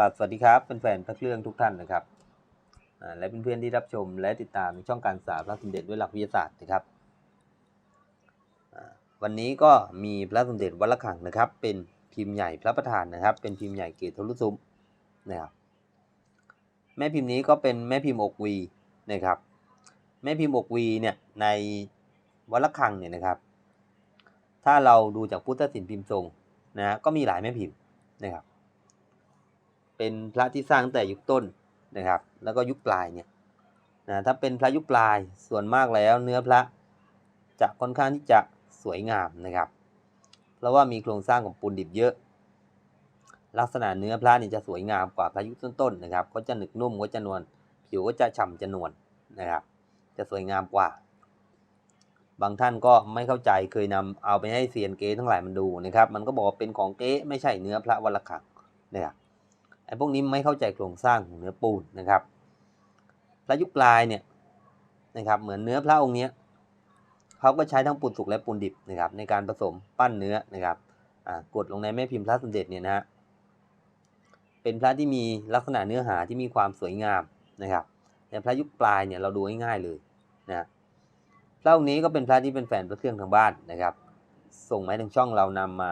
กราบสวัสดีครับแฟนๆพระเครื่องทุกท่านนะครับและเพื่อนๆที่รับชมและติดตามช่องการศึกษาพระสมเด็จด้วยหลักวิทยาศาสตร์นะครับวันนี้ก็มีพระสมเด็จวัดละคังนะครับ เป็นพิมพ์ใหญ่พระประธานนะครับ เป็นพิมพ์ใหญ่เกศทะลุซุ้มนะครับแม่พิมพ์นี้ก็เป็นแม่พิมพ์อกวีนะครับแม่พิมพ์อกวีเนี่ยในวัดละคังเนี่ยนะครับ ถ้าเราดูจากพุทธศิลป์พิมพ์ทรงนะฮะก็มีหลายแม่พิมพ์นะครับ เป็นพระที่สร้างตั้งแต่ยุคต้นนะครับ แล้วก็ยุคปลายเนี่ยนะถ้าเป็นพระยุคปลายส่วนมากแล้วเนื้อพระจะค่อนข้างที่จะสวยงามนะครับ เพราะว่ามีโครงสร้างของปูนดิบเยอะ ลักษณะเนื้อพระนี่จะสวยงามกว่าพระยุคต้นๆนะครับ ก็จะหนึกนุ่มก็จะนวลผิวก็จะฉ่ำจะนวลนะครับ จะสวยงามกว่า บางท่านก็ไม่เข้าใจเคยนำเอาไปให้เซียนเก๊ทั้งหลายมันดูนะครับ มันก็บอกเป็นของเก๊ไม่ใช่เนื้อพระวัลคังนะครับ ไอ้พวกนี้ไม่เข้าใจโครงสร้างของเนื้อปูนนะครับ พระยุคปลายเนี่ยนะครับเหมือนเนื้อพระองค์เนี้ยเขาก็ใช้ทั้งปูนสุกและปูนดิบนะครับในการผสมปั้นเนื้อนะครับกดลงในแม่พิมพ์พระสมเด็จเนี่ยนะฮะเป็นพระที่มีลักษณะเนื้อหาที่มีความสวยงามนะครับในพระยุคปลายเนี่ยเราดูง่ายๆเลยนะพระองค์นี้ก็เป็นพระที่เป็นแฟนพระเครื่องทางบ้านนะครับ ส่งมาทางช่องเรานำมา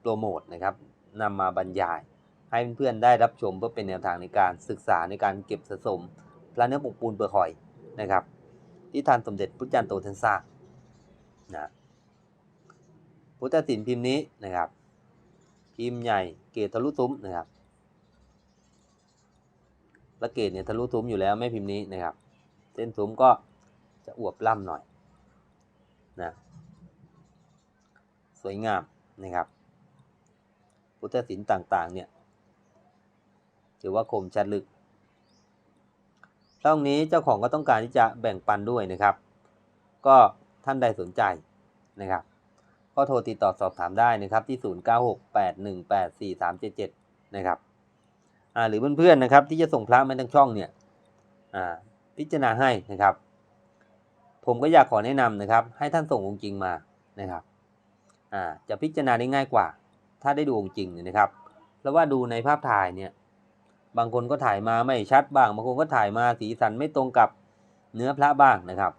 โปรโมทนะครับนำมาบรรยาย ให้เพื่อนๆได้รับชมเพื่อเป็นแนวทางในการศึกษาในการเก็บสะสมพระเนื้อปกปูนเปลือกหอยนะครับ ที่ทานสมเด็จพุทธจารย์โตท่านสร้านะพุทธศิลป์พิมพ์นี้นะครับ พิมพ์ใหญ่เกศทะลุซุ้มนะครับละเกศเนี่ยทะลุซุ้มอยู่แล้วไม่พิมพ์นี้นะครับ เส้นซุ้มก็จะอวบล่ำหน่อยนะสวยงามนะครับ พุทธศิลป์ต่างๆเนี่ย ถือว่าคมชัดลึกช่องนี้เจ้าของก็ต้องการที่จะแบ่งปันด้วยนะครับ ก็ท่านใดสนใจนะครับ ก็โทรติดต่อสอบถามได้นะครับที่ 0968184377 นะครับหรือเพื่อนๆนะครับ ที่จะส่งพระมาทางช่องเนี่ยพิจารณาให้นะครับ ผมก็อยากขอแนะนำนะครับ ให้ท่านส่งองค์จริงมานะครับจะพิจารณาได้ง่ายกว่า ถ้าได้ดูองค์จริงเนี่ยนะครับ เพราะว่าดูในภาพถ่ายเนี่ย บางคนก็ถ่ายมาไม่ชัดบ้าง บางคนก็ถ่ายมาสีสันไม่ตรงกับเนื้อพระบ้างนะครับ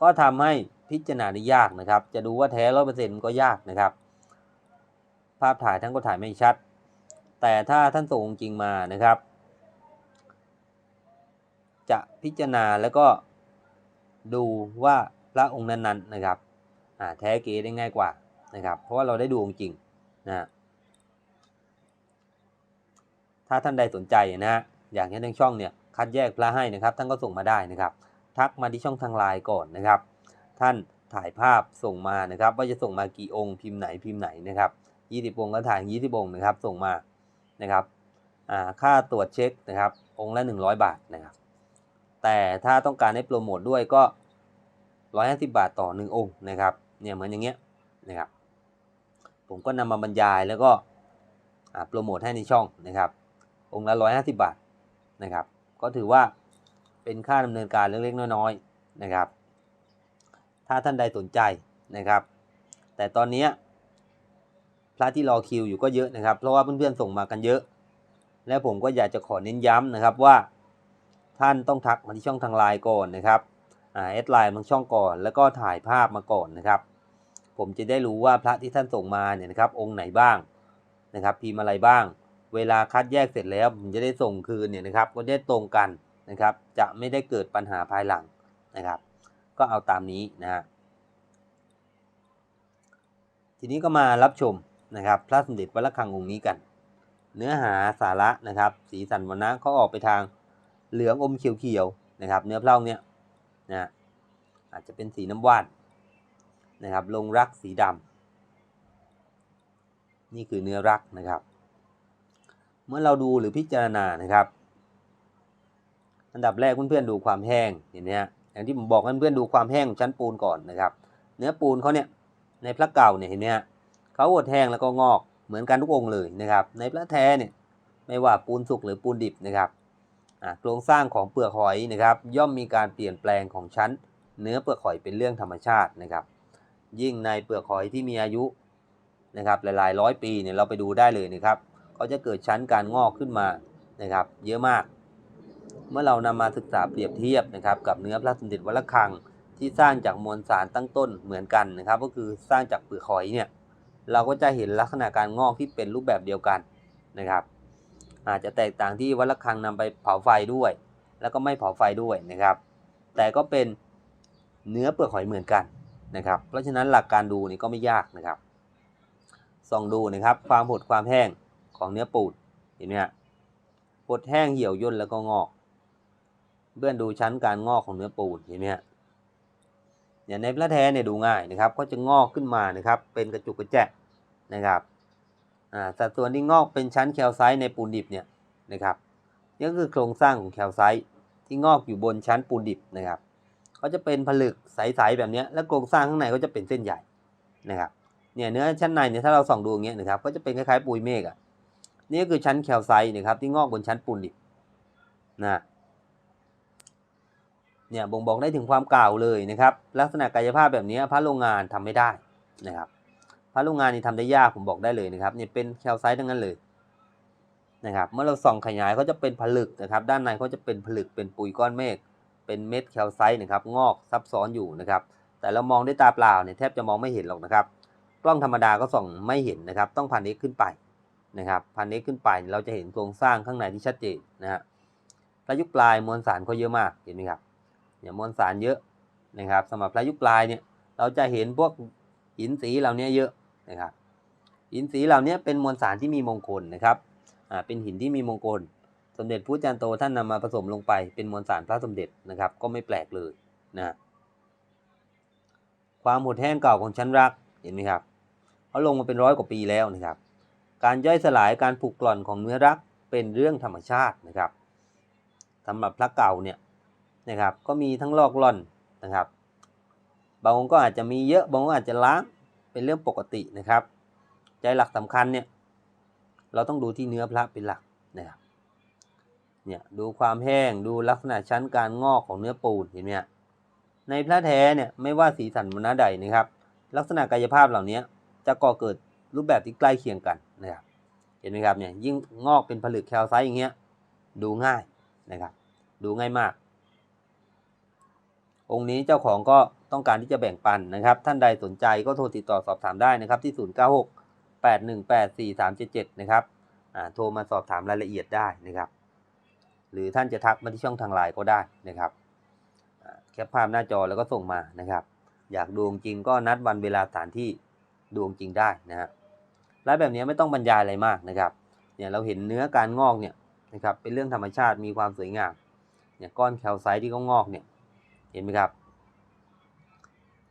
ก็ทำให้พิจารณาได้ยากนะครับ จะดูว่าแท้ร้อยเปอร์เซ็นต์ก็ยากนะครับ ภาพถ่ายท่านก็ถ่ายไม่ชัด แต่ถ้าท่านส่งจริงมานะครับ จะพิจารณาแล้วก็ดูว่าพระองค์นั้นๆนะครับแท้เก๋ได้ง่ายกว่านะครับ เพราะว่าเราได้ดูองค์จริงนะฮะ ถ้าท่านใดสนใจนะฮะอยากให้ทางช่องเนี่ยคัดแยกพระให้นะครับ ท่านก็ส่งมาได้นะครับ ทักมาที่ช่องทางไลน์ก่อนนะครับ ท่านถ่ายภาพส่งมานะครับ ว่าจะส่งมากี่องค์พิมพ์ไหนพิมพ์ไหนนะครับ20องค์ก็ถ่าย20องค์นะครับ ส่งมานะครับค่าตรวจเช็คนะครับ องค์ละ 100 บาทนะครับ แต่ถ้าต้องการให้โปรโมทด้วยก็ 150 บาทต่อ 1 องค์นะครับ เนี่ยเหมือนอย่างเงี้ยนะครับ ผมก็นำมาบรรยายแล้วก็โปรโมทให้ในช่องนะครับ องค์ละ150บาทนะครับ ก็ถือว่าเป็นค่าดำเนินการเล็กๆน้อยๆนะครับ ถ้าท่านใดสนใจนะครับ แต่ตอนนี้พระที่รอคิวอยู่ก็เยอะนะครับ เพราะว่าเพื่อนๆส่งมากันเยอะ และผมก็อยากจะขอเน้นย้ำนะครับว่าท่านต้องทักมาที่ช่องทางไลน์ก่อนนะครับอ่าแอดไลน์มาช่องก่อน แล้วก็ถ่ายภาพมาก่อนนะครับ ผมจะได้รู้ว่าพระที่ท่านส่งมาเนี่ยนะครับ องค์ไหนบ้างนะครับพิมพ์อะไรบ้าง เวลาคัดแยกเสร็จแล้วผมจะได้ส่งคืนเนี่ยนะครับก็ได้ตรงกันนะครับ จะไม่ได้เกิดปัญหาภายหลังนะครับ ก็เอาตามนี้นะฮะทีนี้ก็มารับชมนะครับพระสมเด็จวัดระฆังองค์นี้กัน เนื้อหาสาระนะครับ สีสันวรรณะเขาออกไปทางเหลืองอมเขียวๆนะครับ เนื้อเพลาเนี่ยนะอาจจะเป็นสีน้ำว่านนะครับ ลงรักสีดำนี่คือเนื้อรักนะครับ เมื่อเราดูหรือพิจารณานะครับ อันดับแรกเพื่อนๆดูความแห้งเห็นไหมฮะอย่างที่ผมบอกเพื่อนๆดูความแห้งของชั้นปูนก่อนนะครับ เนื้อปูนเขาเนี่ยในพระเก่าเนี่ยเห็นไหมฮะเขาอดแห้งแล้วก็งอกเหมือนกันทุกองค์เลยนะครับ ในพระแท้เนี่ยไม่ว่าปูนสุกหรือปูนดิบนะครับโครงสร้างของเปลือกหอยนะครับ ย่อมมีการเปลี่ยนแปลงของชั้น เนื้อเปลือกหอยเป็นเรื่องธรรมชาตินะครับ ยิ่งในเปลือกหอยที่มีอายุนะครับหลายๆร้อยปีเนี่ยเราไปดูได้เลยนะครับ เขาจะเกิดชั้นการงอกขึ้นมานะครับ เยอะมาก เมื่อเรานำมาศึกษาเปรียบเทียบนะครับ กับเนื้อพระสมเด็จวัดระฆังที่สร้างจากมวลสารตั้งต้นเหมือนกันนะครับ ก็คือสร้างจากเปลือกหอยเนี่ยเราก็จะเห็นลักษณะการงอกที่เป็นรูปแบบเดียวกันนะครับ อาจจะแตกต่างที่วัดระฆังนำไปเผาไฟด้วย แล้วก็ไม่เผาไฟด้วยนะครับ แต่ก็เป็นเนื้อเปลือกหอยเหมือนกันนะครับ เพราะฉะนั้นหลักการดูนี่ก็ไม่ยากนะครับส่องดูนะครับ ความหดความแห้ง ของเนื้อปูนเห็นไหมฮะหดแห้งเหี่ยวย่นแล้วก็งอกเบื้อนดูชั้นการงอกของเนื้อปูนเห็นไหมฮะอย่างในพระแท้เนี่ยดูง่ายนะครับ ก็จะงอกขึ้นมานะครับ เป็นกระจุกกระแจะนะครับอ่าสัดส่วนที่งอกเป็นชั้นแคลไซต์ในปูนดิบเนี่ยนะครับนี่ก็คือโครงสร้างของแคลไซต์ที่งอกอยู่บนชั้นปูนดิบนะครับก็จะเป็นผลึกใสๆแบบนี้แล้วโครงสร้างข้างในก็จะเป็นเส้นใหญ่นะครับเนี่ยเนื้อชั้นในเนี่ยถ้าเราส่องดูอย่างเงี้ยนะครับก็จะเป็นคล้ายๆปุยเมฆอะ นี่ก็คือชั้นแคลไซต์นะครับ ที่งอกบนชั้นปูนดิบนะเนี่ยบ่งบอกได้ถึงความเก่าเลยนะครับ ลักษณะกายภาพแบบนี้พระโรงงานทำไม่ได้นะครับพระโรงงานนี่ทำได้ยากผมบอกได้เลยนะครับเนี่ยเป็นแคลไซต์ทั้งนั้นเลยนะครับ เมื่อเราส่องขยายก็จะเป็นผลึกนะครับ ด้านในก็จะเป็นผลึกเป็นปุ๋ยก้อนเมฆเป็นเม็ดแคลไซต์นะครับ งอกซับซ้อนอยู่นะครับ แต่เรามองด้วยตาเปล่าเนี่ยแทบจะมองไม่เห็นหรอกนะครับ กล้องธรรมดาก็ส่องไม่เห็นนะครับ ต้องพันเอ็กขึ้นไป นะครับพันเอ็กขึ้นไปเราจะเห็นโครงสร้างข้างในที่ชัดเจนนะฮะพระยุคปลายมวลสารก็เยอะมากเห็นไหมครับเนี่ยมวลสารเยอะนะครับสำหรับพระยุคปลายเนี่ยเราจะเห็นพวกหินสีเหล่านี้เยอะนะครับหินสีเหล่านี้เป็นมวลสารที่มีมงคลนะครับอ่าเป็นหินที่มีมงคล สมเด็จพระจันโตท่านนำมาผสมลงไปเป็นมวลสารพระสมเด็จนะครับ ก็ไม่แปลกเลยนะความหดแห้งเก่าของชั้นรักเห็นไหมครับเขาลงมาเป็นร้อยกว่าปีแล้วนะครับ การย่อยสลายการผุกร่อนของเนื้อรักเป็นเรื่องธรรมชาตินะครับสำหรับพระเก่าเนี่ยนะครับก็มีทั้งลอกล่อนนะครับ บางองค์ก็อาจจะมีเยอะบางองค์อาจจะล้างเป็นเรื่องปกตินะครับ ใจหลักสำคัญเนี่ยเราต้องดูที่เนื้อพระเป็นหลักนะครับเนี่ยดูความแห้งดูลักษณะชั้นการงอกของเนื้อปูนเห็นไหมฮะในพระแท้เนี่ยไม่ว่าสีสันวรรณะใดนะครับ ลักษณะกายภาพเหล่านี้จะก่อเกิด รูปแบบที่ใกล้เคียงกันนะครับเห็นไหมครับเนี่ยยิ่งงอกเป็นผลึกแคลไซต์อย่างเงี้ยดูง่ายนะครับ ดูง่ายมาก องค์นี้เจ้าของก็ต้องการที่จะแบ่งปันนะครับ ท่านใดสนใจก็โทรติดต่อสอบถามได้นะครับที่ 096 818 4377 นะครับโทรมาสอบถามรายละเอียดได้นะครับ หรือท่านจะทักมาที่ช่องทางไลน์ก็ได้นะครับแคปภาพหน้าจอแล้วก็ส่งมานะครับ อยากดูจริงก็นัดวันเวลาสถานที่ดูจริงได้นะฮะ และแบบนี้ไม่ต้องบรรยายอะไรมากนะครับเนี่ยเราเห็นเนื้อการงอกเนี่ยนะครับเป็นเรื่องธรรมชาติมีความสวยงามเนี่ยก้อนแคลไซต์ที่เขางอกเนี่ยเห็นไหมครับ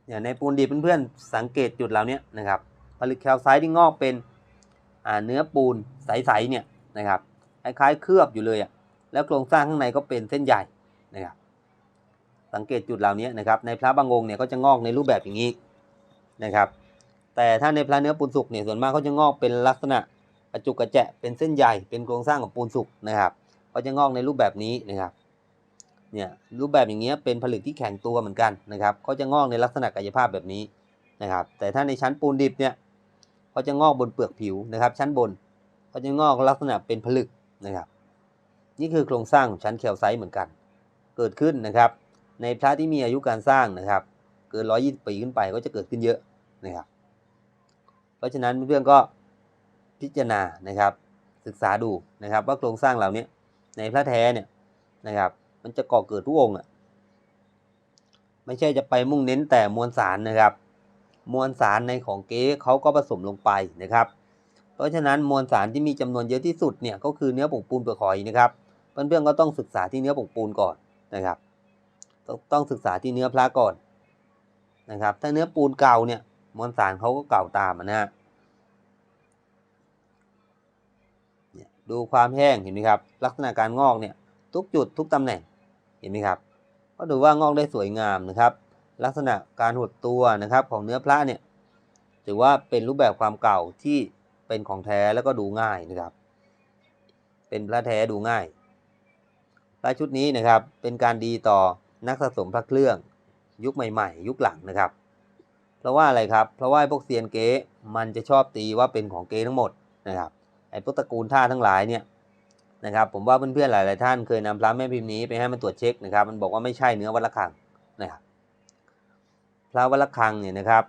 เนี่ยในปูนดิบเพื่อนๆสังเกตจุดเหล่านี้นะครับผลึกแคลไซต์ที่งอกเป็นอ่าเนื้อปูนใสๆเนี่ยนะครับคล้ายๆเคลือบอยู่เลยอะ่ะแล้วโครงสร้างข้างในก็เป็นเส้นใหญ่นะครับสังเกตจุดเหล่านี้นะครับในพระบางองค์เนี่ยก็จะงอกในรูปแบบอย่างนี้นะครับ แต่ถ้าในพระเนื้อปูนสุกเนี่ยส่วนมากเขาจะงอกเป็นลักษณะกระจุกกระแจะเป็นเส้นใหญ่เป็นโครงสร้างของปูนสุกนะครับเขาจะงอกในรูปแบบนี้นะครับเนี่ยรูปแบบอย่างเงี้ยเป็นผลึกที่แข็งตัวเหมือนกันนะครับเขาจะงอกในลักษณะกายภาพแบบนี้นะครับ แต่ถ้าในชั้นปูนดิบเนี่ยเขาจะงอกบนเปลือกผิวนะครับ ชั้นบนเขาจะงอกลักษณะเป็นผลึกนะครับ นี่คือโครงสร้างของชั้นแคลไซต์เหมือนกัน เกิดขึ้นนะครับ ในพระที่มีอายุการสร้างนะครับ เกิน 120 ปีขึ้นไปก็จะเกิดขึ้นเยอะนะครับ เพราะฉะนั้นเพื่อนก็พิจารณานะครับ ศึกษาดูนะครับ ว่าโครงสร้างเหล่านี้ในพระแท้เนี่ยนะครับ มันจะก่อเกิดทุกองค์อะไม่ใช่จะไปมุ่งเน้นแต่มวลสารนะครับ มวลสารในของเก๊เขาก็ผสมลงไปนะครับ เพราะฉะนั้นมวลสารที่มีจำนวนเยอะที่สุดเนี่ยก็คือเนื้อผงปูนเปลือกหอยนะครับเพื่อนๆก็ต้องศึกษาที่เนื้อผงปูนก่อนนะครับ ต้องต้องศึกษาที่เนื้อพระก่อนนะครับ ถ้าเนื้อปูนเก่าเนี่ย มวลสารเขาก็เก่าตามนะฮะดูความแห้งเห็นไหมครับ ลักษณะการงอกเนี่ยทุกจุดทุกตำแหน่งเห็นไหมครับ ก็ดูว่างอกได้สวยงามนะครับ ลักษณะการหดตัวนะครับของเนื้อพระเนี่ยถือว่าเป็นรูปแบบความเก่าที่เป็นของแท้แล้วก็ดูง่ายนะครับ เป็นพระแท้ดูง่ายพระชุดนี้นะครับเป็นการดีต่อนักสะสมพระเครื่อง ยุคใหม่ ๆ ยุคหลังนะครับ ราะว่าอะไรครับ เพราะว่าพวกเซียนเก๊มันจะชอบตีว่าเป็นของเก๊ทั้งหมดนะครับ ไอ้พวกตระกูลท่าทั้งหลายเนี่ยนะครับ ผมว่าเพื่อนๆหลาย ๆ ท่านเคยนำพระแม่พิมพ์นี้ไปให้มันตรวจเช็คนะครับ มันบอกว่าไม่ใช่เนื้อวัดระฆังนะครับ พระวัดระฆังเนี่ยนะครับ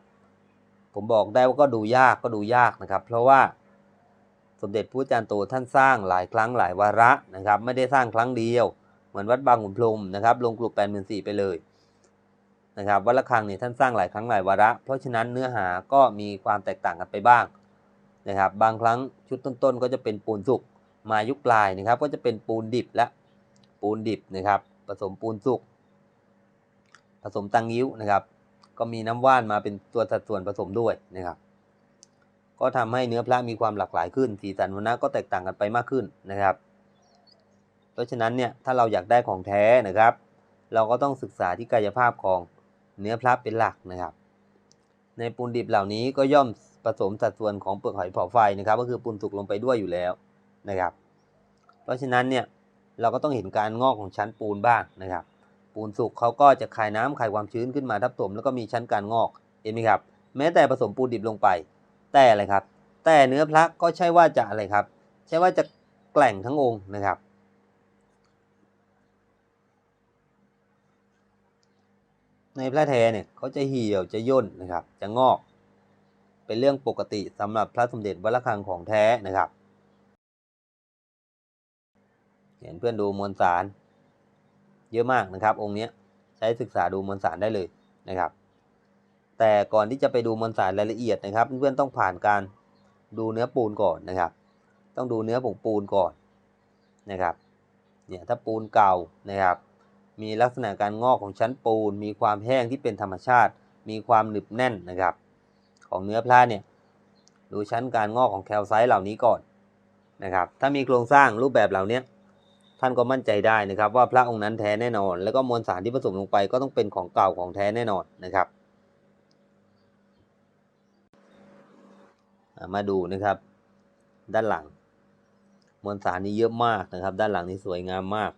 ผมบอกได้ว่าก็ดูยากก็ดูยากนะครับ เพราะว่าสมเด็จพระอาจารย์โตท่านสร้างหลายครั้งหลายวาระนะครับ ไม่ได้สร้างครั้งเดียว เหมือนวัดบางขุนพรมนะครับ ลงกลุ่มแปดหมื่นสี่ไปเลย นะครับวัดระฆังเนี่ยท่านสร้างหลายครั้งหลายวาระ เพราะฉะนั้นเนื้อหาก็มีความแตกต่างกันไปบ้างนะครับบางครั้งชุดต้นๆ ก็จะเป็นปูนสุกมายุคปลายนะครับ ก็จะเป็นปูนดิบและปูนดิบนะครับผสมปูนสุกผสมตังยิ้วนะครับ ก็มีน้ำว่านมาเป็นตัวสัดส่วนผสมด้วยนะครับ ก็ทำให้เนื้อพระมีความหลากหลายขึ้น สีสันวรรณะก็แตกต่างกันไปมากขึ้นนะครับ เพราะฉะนั้นเนี่ยถ้าเราอยากได้ของแท้นะครับ เราก็ต้องศึกษาที่กายภาพของ เนื้อพระเป็นหลักนะครับ ในปูนดิบเหล่านี้ก็ย่อมผสมสัดส่วนของเปลือกหอยเผาไฟนะครับ ก็คือปูนสุกลงไปด้วยอยู่แล้วนะครับ เพราะฉะนั้นเนี่ยเราก็ต้องเห็นการงอกของชั้นปูนบ้างนะครับ ปูนสุกเขาก็จะคายน้ำคายความชื้นขึ้นมาทับถมแล้วก็มีชั้นการงอกเห็นไหมครับ แม้แต่ผสมปูนดิบลงไป แต่อะไรครับ แต่เนื้อพระก็ใช่ว่าจะอะไรครับ ใช่ว่าจะแกล่งทั้งองค์นะครับ ในพระแท้เนี่ยเขาจะเหี่ยวจะย่นนะครับ จะงอก เป็นเรื่องปกติสำหรับพระสมเด็จวัดระฆังของแท้นะครับ เห็นเพื่อนดูมวลสาร เยอะมากนะครับ องค์นี้ใช้ศึกษาดูมวลสารได้เลยนะครับ แต่ก่อนที่จะไปดูมวลสารรายละเอียดนะครับ เพื่อนๆต้องผ่านการดูเนื้อปูนก่อนนะครับ ต้องดูเนื้อผงปูนก่อนนะครับ เนี่ยถ้าปูนเก่านะครับ มีลักษณะการงอกของชั้นปูน มีความแห้งที่เป็นธรรมชาติ มีความหนึบแน่นนะครับ ของเนื้อพระเนี่ยดูชั้นการงอกของแคลไซต์เหล่านี้ก่อนนะครับ ถ้ามีโครงสร้างรูปแบบเหล่านี้ท่านก็มั่นใจได้นะครับว่าพระองค์นั้นแท้แน่นอน แล้วก็มวลสารที่ผสมลงไปก็ต้องเป็นของเก่าของแท้แน่นอนนะครับ มาดูนะครับ ด้านหลัง มวลสารนี้เยอะมากนะครับ ด้านหลังนี้สวยงามมาก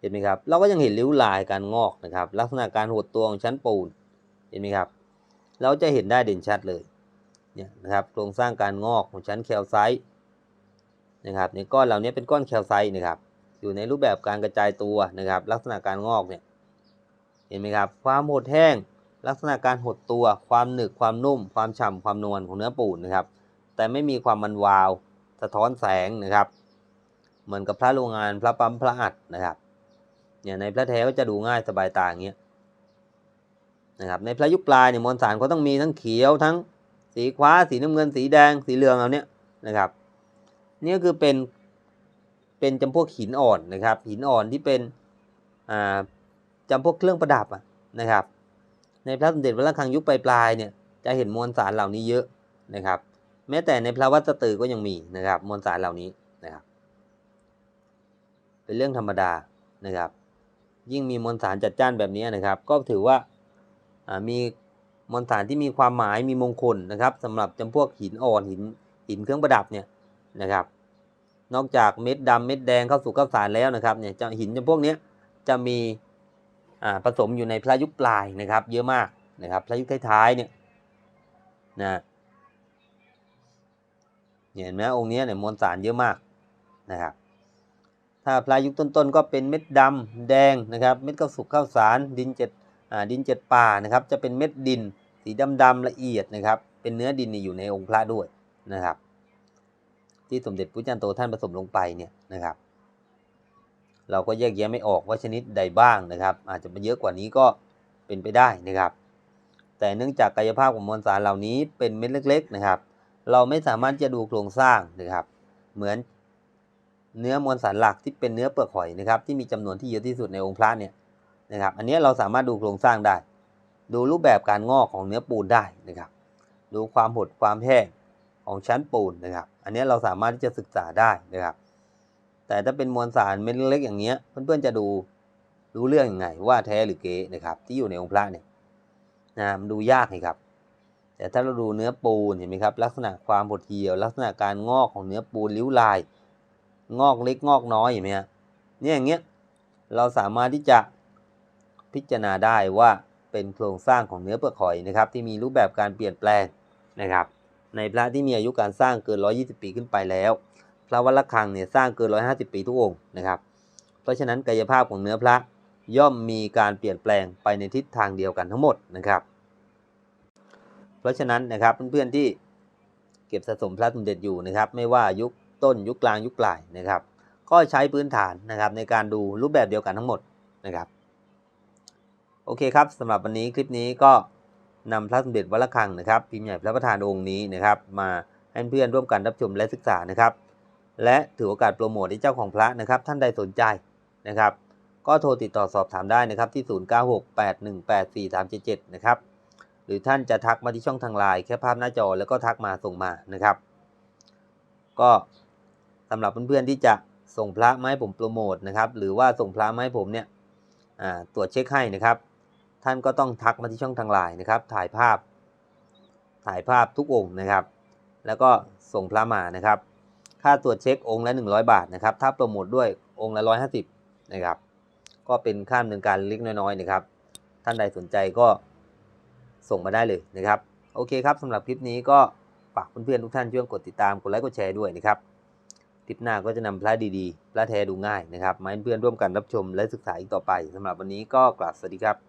เห็นไหมครับ เราก็ยังเห็นริ้วลายการงอกนะครับ ลักษณะการหดตัวของชั้นปูน เห็นไหมครับ เราจะเห็นได้เด่นชัดเลยเนี่ยนะครับ โครงสร้างการงอกของชั้นแคลไซต์นะครับ ในก้อนเหล่านี้เป็นก้อนแคลไซต์นะครับ อยู่ในรูปแบบการกระจายตัวนะครับ ลักษณะการงอกเนี่ย เห็นไหมครับ ความหดแห้ง ลักษณะการหดตัว ความหนึบความนุ่ม ความฉ่ำความนวลของเนื้อปูนนะครับ แต่ไม่มีความมันวาว สะท้อนแสงนะครับ เหมือนกับพระโรงงานพระปั๊มพระอัดนะครับ เนี่ยในพระแท้ก็จะดูง่ายสบายตาอย่างเงี้ยนะครับในพระยุคปลายเนี่ยมวลสารเขาต้องมีทั้งเขียวทั้งสีคว้าสีน้ำเงินสีแดงสีเหลืองเหล่านี้นะครับนี่ก็คือเป็นเป็นจำพวกหินอ่อนนะครับ หินอ่อนที่เป็นอ่าจำพวกเครื่องประดับอะนะครับ ในพระสมเด็จวัดระฆังยุคปลายๆเนี่ยจะเห็นมวลสารเหล่านี้เยอะนะครับ แม้แต่ในพระวัดสตือก็ยังมีนะครับ มวลสารเหล่านี้นะครับ เป็นเรื่องธรรมดานะครับ ยิ่งมีมวลสารจัดจ้านแบบนี้นะครับ ก็ถือว่ามีมวลสารที่มีความหมายมีมงคลนะครับสำหรับจำพวกหินอ่อนหินหินเครื่องประดับเนี่ยนะครับ นอกจากเม็ดดำเม็ดแดงเข้าสู่ข้าวสารแล้วนะครับเนี่ยจะหินจำพวกนี้จะมีผสมอยู่ในพระยุคปลายนะครับ เยอะมากนะครับ พระยุคท้ายๆเนี่ยนะเห็นไหมองค์นี้เนี่ยมวลสารเยอะมากนะครับ ถ้าพระยุคต้นๆ ก็เป็นเม็ดดำแดงนะครับเม็ดข้าวสุกข้าวสารดินเจ็ดดินเจ็ดป่านะครับจะเป็นเม็ดดินสีดำๆละเอียดนะครับเป็นเนื้อดินอยู่ในองค์พระด้วยนะครับ ที่สมเด็จพระจันโตท่านผสมลงไปเนี่ยนะครับ เราก็แยกแยะไม่ออกว่าชนิดใดบ้างนะครับ อาจจะมาเยอะกว่านี้ก็เป็นไปได้นะครับ แต่เนื่องจากกายภาพของมวลสารเหล่านี้เป็นเม็ดเล็ก ๆนะครับ เราไม่สามารถจะดูโครงสร้างนะครับ เหมือน เนื้อมวลสารหลักที่เป็นเนื้อเปลือกหอยนะครับที่มีจำนวนที่เยอะที่สุดในองค์พระเนี่ยนะครับ อันนี้เราสามารถดูโครงสร้างได้ ดูรูปแบบการงอกของเนื้อปูนได้นะครับ ดูความหดความแห้งของชั้นปูนนะครับ อันนี้เราสามารถที่จะศึกษาได้นะครับ แต่ถ้าเป็นมวลสารเม็ดเล็กอย่างเงี้ยเพื่อนๆจะดูรู้เรื่องยังไง ว่าแท้หรือเก๊นะครับ ที่อยู่ในองค์พระเนี่ยนะมันดูยากเลยครับแต่ถ้าเราดูเนื้อปูนเห็นไหมครับลักษณะความหดเหี่ยว ลักษณะการงอกของเนื้อปูนริ้วลาย งอกเล็กงอกน้อยเห็นไหมฮะเนี่ยอย่างเงี้ยเราสามารถที่จะพิจารณาได้ว่าเป็นโครงสร้างของเนื้อเปลือกหอยนะครับที่มีรูปแบบการเปลี่ยนแปลงนะครับในพระที่มีอายุการสร้างเกิน 120 ปีขึ้นไปแล้ว พระวัดระฆังเนี่ยสร้างเกิน 150 ปีทุกองค์นะครับเพราะฉะนั้นกายภาพของเนื้อพระย่อมมีการเปลี่ยนแปลงไปในทิศทางเดียวกันทั้งหมดนะครับ เพราะฉะนั้นนะครับเพื่อนๆที่เก็บสะสมพระสมเด็จอยู่นะครับ ไม่ว่ายุค ต้นยุคกลางยุคปลายนะครับ ก็ใช้พื้นฐานนะครับในการดูรูปแบบเดียวกันทั้งหมดนะครับโอเคครับสำหรับวันนี้คลิปนี้ก็นำพระสมเด็จวัดระฆังนะครับพิมพ์ใหญ่พระประธานองค์นี้นะครับมาให้เพื่อนร่วมกันรับชมและศึกษานะครับ และถือโอกาสโปรโมทให้เจ้าของพระนะครับ ท่านใดสนใจนะครับ ก็โทรติดต่อสอบถามได้นะครับที่ 0968184377 นะครับหรือท่านจะทักมาที่ช่องทางไลน์แค่ภาพหน้าจอแล้วก็ทักมาส่งมานะครับ ก็ สำหรับเพื่อนๆที่จะส่งพระมาให้ผมโปรโมทนะครับ หรือว่าส่งพระมาให้ผมเนี่ยตรวจเช็คให้นะครับ ท่านก็ต้องทักมาที่ช่องทางไลน์นะครับ ถ่ายภาพ ถ่ายภาพทุกองค์นะครับ แล้วก็ส่งพระมานะครับ ค่าตรวจเช็คองค์ละ 100 บาทนะครับ ถ้าโปรโมทด้วยองค์ละ 150 นะครับ ก็เป็นค่าดำเนินการเล็กน้อยๆนะครับ ท่านใดสนใจก็ส่งมาได้เลยนะครับ โอเคครับสำหรับคลิปนี้ก็ฝากเพื่อนๆทุกท่านช่วยกดติดตาม กดไลค์ กดแชร์ด้วยนะครับ คลิปหน้าก็จะนำพระดีๆ พระแท้ดูง่ายนะครับมาให้เพื่อนร่วมกันรับชมและศึกษาอีกต่อไปสำหรับวันนี้ก็กราบสวัสดีครับ